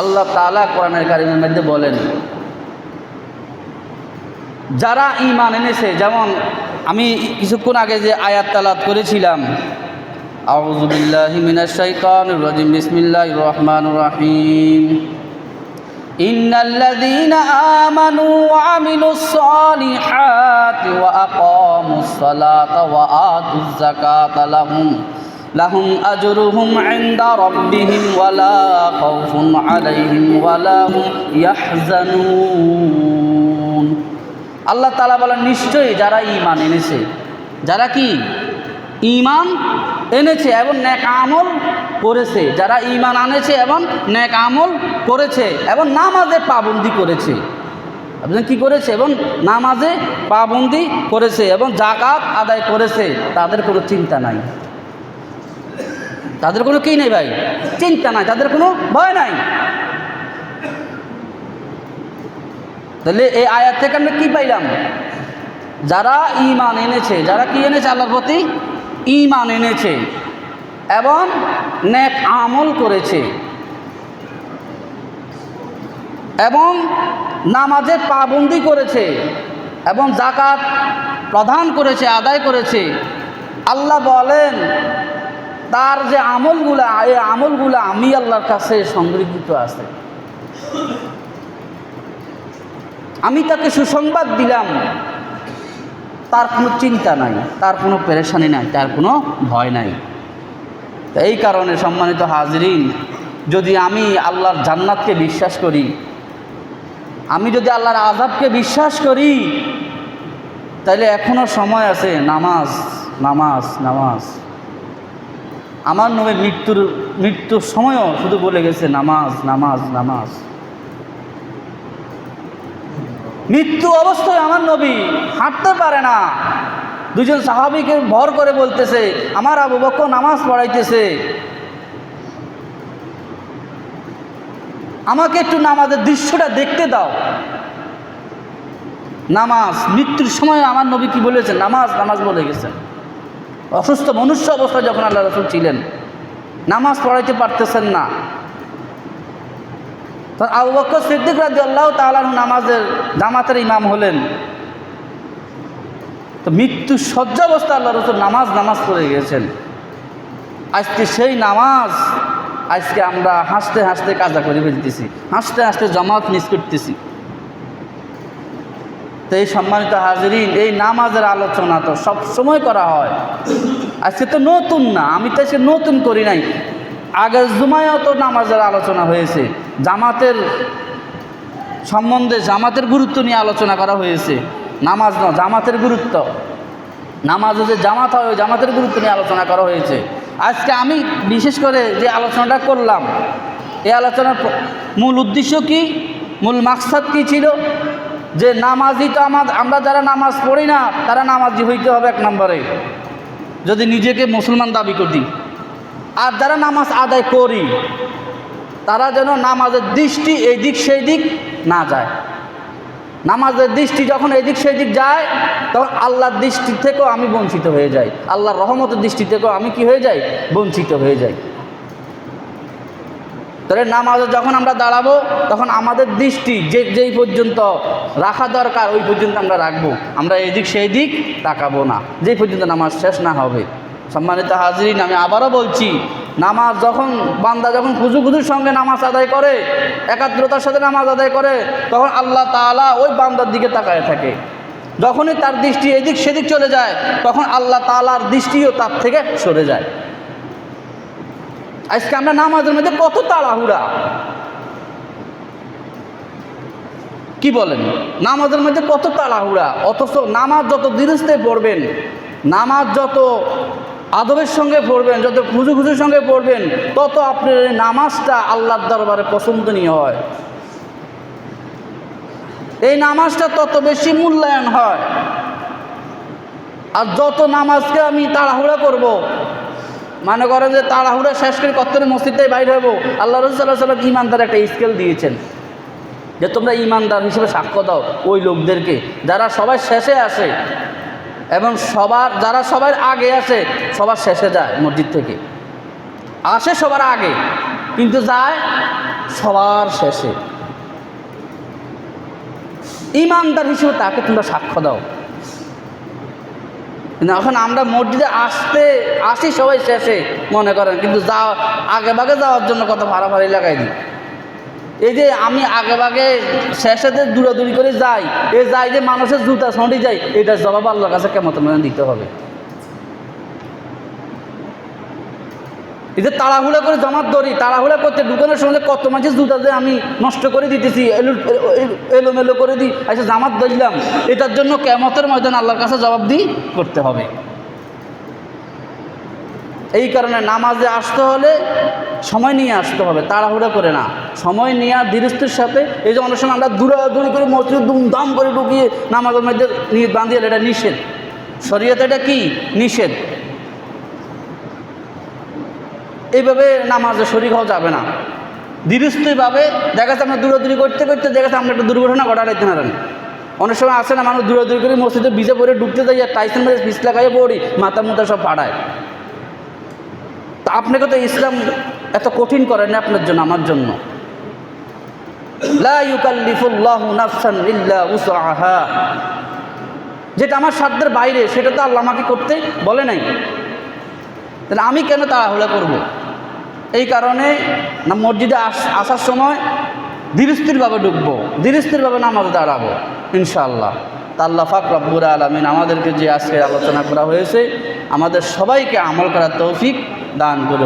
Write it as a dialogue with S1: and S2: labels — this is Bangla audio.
S1: আল্লাহ তালা কোরআনের কারিমের মধ্যে বলেন, যারা ইমান এনেছে, যেমন আমি কিছুক্ষণ আগে যে আয়াত তালাত করেছিলাম আউজুবিল্লাহিমিনাশাইতানির বিসমিল্লাহির রহিম। লাহুম আজরুহুম ইনদা রাব্বিহিম ওয়ালা খাউফুন আলাইহিম ওয়ালা হুম ইয়াহজানুন। আল্লাহ তাআলা বলেন, নিশ্চয়ই যারা ঈমান এনেছে, যারা কি? ঈমান এনেছে এবং ন্যাক আমল করেছে, যারা ঈমান আনেছে এবং ন্যাক আমল করেছে এবং নামাজে পাবন্দি করেছে। আপনার কী করেছে এবং নামাজে পাবন্দি করেছে এবং জাকাত আদায় করেছে, তাদের কোনো চিন্তা নাই। তাদের কোনো কী নেই ভাই? চিন্তা নাই, তাদের কোনো ভয় নাই। তাহলে এই আয়াত থেকে আমরা কী পাইলাম? যারা ইমান এনেছে, যারা কি এনেছে আল্লাহর প্রতি? ইমান এনেছে এবং নেক আমল করেছে। এবং নামাজের পাবন্দি করেছে এবং জাকাত প্রদান করেছে, আদায় করেছে। আল্লাহ বলেন তার যে আমলগুলা এই আমলগুলা আমি আল্লাহর কাছে সংরক্ষিত আছে। আমি তাকে সুসংবাদ দিলাম। তার কোনো চিন্তা নাই, তার কোনো পেরেশানি নাই, তার কোনো ভয় নাই। এই কারণে সম্মানিত হাজরিন, যদি আমি আল্লাহর জান্নাতকে বিশ্বাস করি, আমি যদি আল্লাহর আজাবকে বিশ্বাস করি, তাহলে এখনও সময় আছে নামাজ নামাজ নামাজ। আমার নবী মৃত্যুর মৃত্যুর সময়ও শুধু বলে গেছে, নামাজ নামাজ নামাজ। মৃত্যু অবস্থায় আমার নবী হাঁটতে পারে না। দুজন সাহাবিকে ভর করে বলতেছে, আমার আবু বক্কর নামাজ পড়াইতেছে। আমাকে একটু নামাজের দৃশ্যটা দেখতে দাও। নামাজ, মৃত্যুর সময় আমার নবী কি বলেছেন নামাজ নামাজ বলে গেছেন অসুস্থ মনুষ্য অবস্থায় যখন আল্লাহ রসুল ছিলেন, নামাজ পড়াইতে পারতেছেন না। তখন আবু বক্কর সিদ্দিক রাজি আল্লাহ তালাহ নামাজের জামাতের ইমাম হলেন। তো মৃত্যু সহ্য শয্যাবস্থা আল্লাহ রসুল নামাজ নামাজ পড়ে গেছেন আজকে সেই নামাজ, আজকে আমরা হাসতে হাসতে কাজা করে ফেলতেছি। হাসতে হাসতে জামাত মিস করতেছি। তো এই সম্মানিত হাজিরিন, এই নামাজের আলোচনা তো সব সময় করা হয়। আজকে তো নতুন না, আমি তো আজকে নতুন করি নাই। আগের জুমায়ও তো নামাজের আলোচনা হয়েছে, জামাতের সম্বন্ধে জামাতের গুরুত্ব নিয়ে আলোচনা করা হয়েছে। নামাজ ন, জামাতের গুরুত্ব। নামাজে যে জামাত হয়, ওই জামাতের গুরুত্ব নিয়ে আলোচনা করা হয়েছে। আজকে আমি বিশেষ করে যে আলোচনাটা করলাম, এই আলোচনার মূল উদ্দেশ্য কি? মূল মাকসাদ কি ছিল? যে নামাজি তো আমার আমরা যারা নামাজ পড়ি না, তারা নামাজি হইতে হবে এক নম্বরে। যদি নিজেকে মুসলমান দাবি করি। আর যারা নামাজ আদায় করি, তারা যেন নামাজের দৃষ্টি এই দিক সেই দিক না যায়। নামাজের দৃষ্টি যখন এদিক সেদিক যায়, তখন আল্লাহর দৃষ্টি থেকেও আমি বঞ্চিত হয়ে যাই। আল্লাহর রহমতের দৃষ্টি থেকেও আমি কি হয়ে যাই? বঞ্চিত হয়ে যাই। তাহলে নামাজে যখন আমরা দাঁড়াবো, তখন আমাদের দৃষ্টি যে, যেই পর্যন্ত রাখা দরকার, ওই পর্যন্ত আমরা রাখব। আমরা এদিক সেই দিক তাকাবো না। যেই পর্যন্ত নামাজ শেষ না হবে। সম্মানিত হাজরিন, আমি আবারও বলছি, নামাজ যখন, বান্দা যখন খুজু খুজুর সঙ্গে নামাজ আদায় করে একাত্রতার সাথে নামাজ আদায় করে, তখন আল্লাহ তাআলা ওই বান্দার দিকে তাকায় থাকে। যখনই তার দৃষ্টি এদিক সেদিক চলে যায়, তখন আল্লাহ তালার দৃষ্টিও তার থেকে সরে যায়। আজকে আমরা নামাজের মধ্যে কত তাড়াহুড়া। কি বলেন? নামাজের মধ্যে কত তাড়াহুড়া। অথচ নামাজ যত ধীরস্থে পড়বেন, নামাজ যত আদবের সঙ্গে পড়বেন, যত খুঁজু খুঁজুর সঙ্গে পড়বেন, তত আপনার নামাজটা আল্লাহর দরবারে পছন্দনীয় হয়। এই নামাজটা তত বেশি মূল্যায়ন হয়। আর যত নামাজকে আমি তাড়াহুড়া করব। মনে করেন যে তাড়াহুড়া শেষ করে কত্তরে মসজিদটাই বাইরে হব? আল্লাহ রসুল্লাহ সাল্লাম ইমানদার একটা স্কেল দিয়েছেন। যে তোমরা ইমানদার হিসেবে সাক্ষ্য দাও ওই লোকদেরকে। যারা সবাই শেষে আসে এবং সবার, যারা সবার আগে আসে, সবার শেষে যায় মসজিদ থেকে। আসে সবার আগে, কিন্তু যায় সবার শেষে। ইমানদার হিসেবে তাকে তোমরা সাক্ষ্য দাও। কিন্তু এখন আমরা মসজিদে আসতে আসি, সবাই শেষে, মনে করেন। কিন্তু যা আগে ভাগে যাওয়ার জন্য কত ভাড়া ভাড়ি লাগাই দিই। এই যে আমি আগে ভাগে শেষে যে দূরাদূরি করে যাই, এ যাই যে মানুষের জুতা সঁটি যাই এটা জবাব আল্লাহর কাছে কেমন মানে দিতে হবে? যে তাড়াহুড়া করে জামাত ধরি, তাড়াহুড়া করতে দোকানের সময় কত মাঝে জুতা যে আমি নষ্ট করে দিতেছি, এলো এলোমেলো করে দিই আচ্ছা জামাত ধরলাম, এটার জন্য কেমতের ময়দান আল্লাহর কাছে জবাব দিই করতে হবে। এই কারণে নামাজে আসতে হলে সময় নিয়ে আসতে হবে, তাড়াহুড়া করে না। সময় নিয়ে ধীরস্থির সাথে, এই যে অনেক সময় আমরা দূরাদূরি করে মসজিদ দুমদাম করে ঢুকিয়ে নামাজের মধ্যে বাঁধিয়ে এটা নিষেধ। শরীয়তে এটা কি? নিষেধ। এইভাবে নামাজে শরিক হওয়া যাবে না। ধীরস্থিরভাবে দেখা যাচ্ছে আমরা দূরাদূরি করতে করতে দেখা যাচ্ছে আমরা একটা দুর্ঘটনা ঘটাইতে পারেন অনেক সময় আসে না, মানুষ দূরাদূরি করে মসজিদে ভিজে পড়ে ঢুকতে যাই আর টাইসন মেরে পিস লাগাইয়ে পড়ি, মাথা মুথা সব ফাড়ায় তা আপনাকে তো ইসলাম এত কঠিন করেন না আপনার জন্য, আমার জন্য। যেটা আমার সাধ্যের বাইরে, সেটা তো আল্লাহ আমাকে করতে বলে নাই। তাহলে আমি কেন তাড়াহুড়া করব। এই কারণে না মসজিদে আস, আসার সময় ধীরস্থিরভাবে ঢুকবো ধীরস্থিরভাবে নামাজ দাঁড়াবো, ইনশাআল্লাহ। তাল্লা ফাক রব্বুর আলমিন আমাদেরকে যে আজকে আলোচনা করা হয়েছে, আমাদের সবাইকে আমল করার তৌফিক দান করে